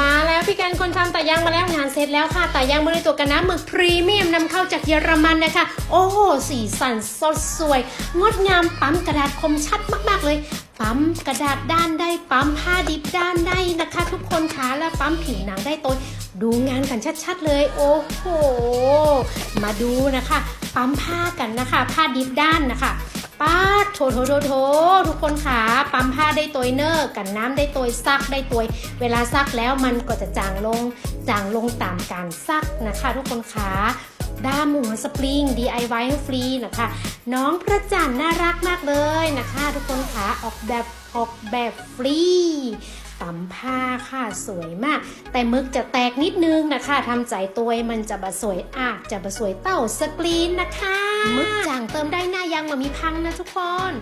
มาแล้วพี่กันคนทำแต่ยางมาแล้วงานเสร็จแล้วค่ะแต่ยางบริตัวกันนะหมึกพรีเมียมนำเข้าจากเยอรมันนะคะ โอ้โห สีสันสดสวย งดงามปั๊มกระดาษคมชัดมาก ๆ เลยปั๊มกระดาษด้านได้ปั๊มผ้าดิบด้านได้นะคะ ทุกคนคะและปั๊มผิวหนังได้ตัวดูงานกันชัดๆเลย โอ้โห มาดูนะคะ ปั๊มผ้ากันนะคะ ผ้าดิบด้านนะคะ ป้าดโถโถโถโถทุกคนขาปั๊มผ้าได้ตัวเนอร์กันน้ำได้ตัวซักได้ตัวเวลาซักแล้วมันก็จะจางลงจางลงตามการซักนะคะ ทุกคนขาด้ามหัวสปริง DIY ฟรีนะคะ น้องพระจันทร์น่ารักมากเลยนะคะ ทุกคนขาออกแบบออกแบบฟรีัมผ้าค่ะสวยมาก แต่มึกจะแตกนิดนึงนะคะทำใจตัวมันจะบะสวยอาจจะบะสวยเต้าสกรีนนะคะ มึกจางเติมได้หน้ายังมามีพังนะทุกคน